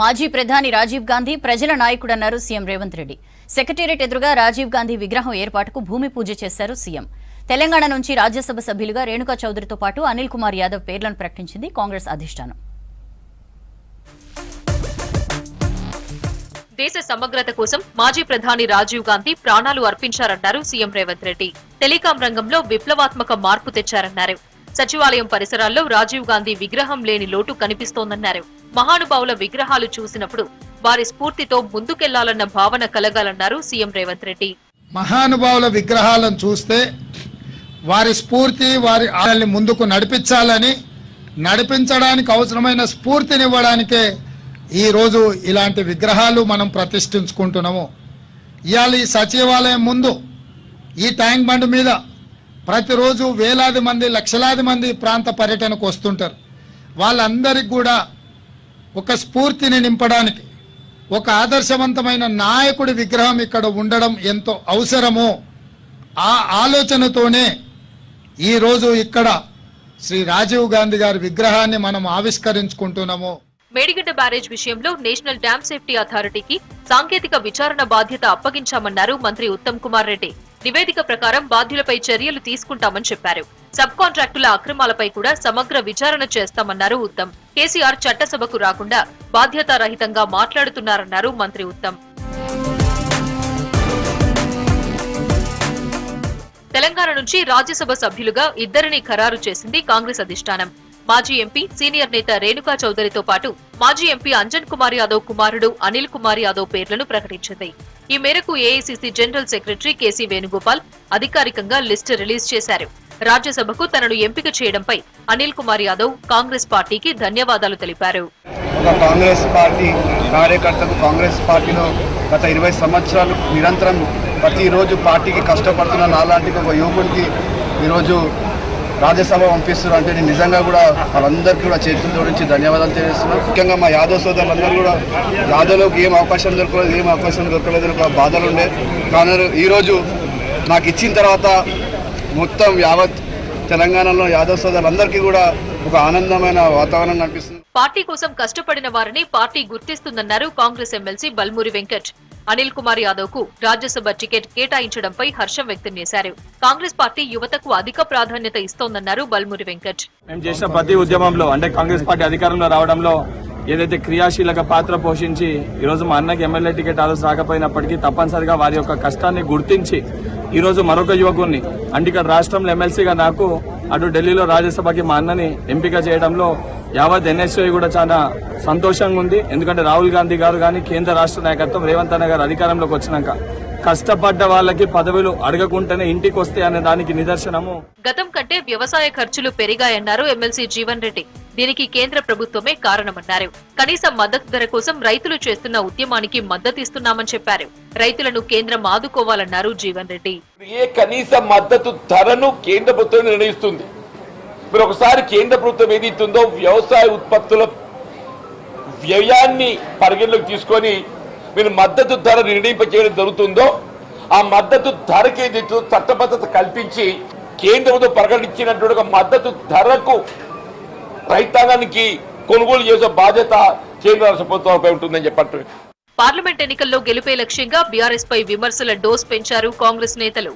మాజీ ప్రధాని రాజీవ్ గాంధీ ప్రజల నాయకుడన్నారు సీఎం రేవంత్ రెడ్డి. సెక్రటేరియట్ ఎదురుగా రాజీవ్ గాంధీ విగ్రహం ఏర్పాటుకు భూమి పూజ చేశారు సీఎం. తెలంగాణ నుంచి రాజ్యసభ సభ్యులుగా రేణుకా చౌదరితో పాటు అనిల్ కుమార్ యాదవ్ పేర్లను ప్రకటించింది కాంగ్రెస్ అధిష్టానం. దేశ సమగ్రత కోసం మాజీ ప్రధాని రాజీవ్ గాంధీ ప్రాణాలు అర్పించారన్నారు సీఎం రేవంత్ రెడ్డి. టెలికాం రంగంలో విప్లవాత్మక మార్పు తెచ్చారన్నారు. సచివాలయం పరిసరాల్లో రాజీవ్ గాంధీ విగ్రహం లేని లోటు కనిపిస్తోందన్నారు. మహానుభావుల విగ్రహాలు చూసినప్పుడు వారి స్ఫూర్తితో ముందుకెళ్ళాలన్న భావన కలగాలన్నారు సీఎం రేవంత్ రెడ్డి. మహానుభావుల విగ్రహాలను చూస్తే వారి స్ఫూర్తి వారి వాళ్ళని ముందుకు నడిపించాలని నడిపించడానికి అవసరమైన స్ఫూర్తినివ్వడానికే ఈరోజు ఇలాంటి విగ్రహాలు మనం ప్రతిష్ఠించుకుంటున్నాము. ఇవాళ ఈ సచివాలయం ముందు ఈ ట్యాంక్ బండ్ మీద ప్రతిరోజు వేలాది మంది లక్షలాది మంది ప్రాంత పర్యటనకు వస్తుంటారు. వాళ్ళందరికీ కూడా ఒక స్ఫూర్తిని నింపడానికి ఒక ఆదర్శవంతమైన నాయకుడి విగ్రహం ఇక్కడ ఉండడం ఎంతో అవసరమో ఆ ఆలోచనతోనే ఈరోజు ఇక్కడ శ్రీ రాజీవ్ గాంధీ గారి విగ్రహాన్ని మనం ఆవిష్కరించుకుంటున్నాము. మేడిగడ్డ బ్యారేజ్ విషయంలో నేషనల్ డ్యామ్ సేఫ్టీ అథారిటీకి సాంకేతిక విచారణ బాధ్యత అప్పగించామన్నారు మంత్రి ఉత్తమ్ కుమార్ రెడ్డి. నివేదిక ప్రకారం బాధ్యులపై చర్యలు తీసుకుంటామని చెప్పారు. సబ్ కాంట్రాక్టుల అక్రమాలపై కూడా సమగ్ర విచారణ చేస్తామన్నారు ఉత్తమ్. కేసీఆర్ చట్టసభకు రాకుండా బాధ్యతారహితంగా మాట్లాడుతున్నారన్నారు మంత్రి ఉత్తమ్. తెలంగాణ నుంచి రాజ్యసభ సభ్యులుగా ఇద్దరిని ఖరారు చేసింది కాంగ్రెస్ అధిష్టానం. మాజీ ఎంపీ సీనియర్ నేత రేణుకా చౌదరితో పాటు మాజీ ఎంపీ అంజన్ కుమార్ యాదవ్ కుమారుడు అనిల్ కుమార్ యాదవ్ పేర్లను ప్రకటించింది. ఈ మేరకు AICC general secretary KC Venugopal అధికారికంగా లిస్టు రిలీజ్ చేశారు. రాజ్యసభకు తనను ఎంపిక చేయడంపై అనిల్ కుమార్ యాదవ్ కాంగ్రెస్ పార్టీకి ధన్యవాదాలు తెలిపారు. ఒక కాంగ్రెస్ పార్టీ కార్యకర్తకు కాంగ్రెస్ పార్టీలో గత ఇరవై సంవత్సరాలు నిరంతరం ప్రతిరోజు పార్టీకి కష్టపడుతున్న నాలాంటి ఒక యువకుడికి ఈరోజు రాజ్యసభ పంపిస్తున్నారు. అంటే నేను నిజంగా కూడా వాళ్ళందరికీ కూడా చేతులు జోడించి ధన్యవాదాలు తెలియజేస్తున్నాను. ముఖ్యంగా మా యాదవ్ సోదరులందరూ కూడా యాదవ్లోకి ఏం అవకాశం దొరకలేదు ఏం అవకాశం దొరకలేదు బాధలు ఉండే. కానీ ఈరోజు నాకు ఇచ్చిన తర్వాత మొత్తం యావత్ తెలంగాణలో యాదవ్ సోదరులందరికీ కూడా ఒక ఆనందమైన వాతావరణం కనిపిస్తుంది. పార్టీ కోసం కష్టపడిన వారిని పార్టీ గుర్తిస్తుందన్నారు కాంగ్రెస్ ఎమ్మెల్సీ బల్మూరి వెంకట్. అనిల్ కుమార్ యాదవ్కు రాజ్యసభ టికెట్ కేటాయించడంపై హర్షం వ్యక్తం చేశారు. కాంగ్రెస్ పార్టీ యువతకు అధిక ప్రాధాన్యత ఇస్తోందన్నారు బల్మూరి వెంకట్. మేము చేసిన ప్రతి ఉద్యమంలో అంటే కాంగ్రెస్ పార్టీ అధికారంలో రావడంలో ఏదైతే క్రియాశీలక పాత్ర పోషించి ఈరోజు మా అన్నకి ఎమ్మెల్యే టికెట్ ఆ రోజు రాకపోయినప్పటికీ తప్పనిసరిగా వారి యొక్క కష్టాన్ని గుర్తించి ఈరోజు మరొక యువకుడిని అంటే ఇక్కడ రాష్ట్రంలో ఎమ్మెల్సీగా నాకు అటు ఢిల్లీలో రాజ్యసభకి మా అన్నని ఎంపిక చేయడంలో యావత్ ఎన్ఎస్ఐ కూడా చాలా సంతోషంగా ఉంది. ఎందుకంటే రాహుల్ గాంధీ గారు కానీ కేంద్ర రాష్ట్ర నాయకత్వం రేవంత్ అన్న గారు అధికారంలోకి వచ్చినాక కష్టపడ్డ వాళ్ళకి పదవులు అడగకుండానే ఇంటికి వస్తే అనే దానికి నిదర్శనము. గతం కంటే వ్యవసాయ ఖర్చులు పెరిగాయన్నారు ఎమ్మెల్సీ జీవన్ రెడ్డి. దీనికి కేంద్ర ప్రభుత్వమే కారణమన్నారు. కనీస మద్దతు ధర కోసం రైతులు చేస్తున్న ఉద్యమానికి మద్దతిస్తున్నామని చెప్పారు. రైతులను కేంద్రం ఆదుకోవాలన్నారు జీవన్ రెడ్డి. ఏ కనీస మద్దతు ధరను కేంద్ర ప్రభుత్వం నిర్ణయిస్తుంది? మీరు ఒకసారి కేంద్ర ప్రభుత్వం ఏది ఇస్తుందో వ్యవసాయ ఉత్పత్తుల వ్యయాన్ని పరిగణలోకి తీసుకొని మీరు మద్దతు ధర నిర్ణయింపచేయడం జరుగుతుందో ఆ మద్దతు ధరకి చట్టబద్ధత కల్పించి కేంద్ర ప్రభుత్వం ప్రకటించినటువంటి మద్దతు ధరకు రైతాంగానికి కొనుగోలు చేసే బాధ్యత కేంద్ర రాష్ట్ర ప్రభుత్వంపై ఉంటుందని చెప్పట్టు. పార్లమెంట్ ఎన్నికల్లో గెలుపే లక్ష్యంగా బీఆర్ఎస్ పై విమర్శల డోస్ పెంచారు కాంగ్రెస్ నేతలు.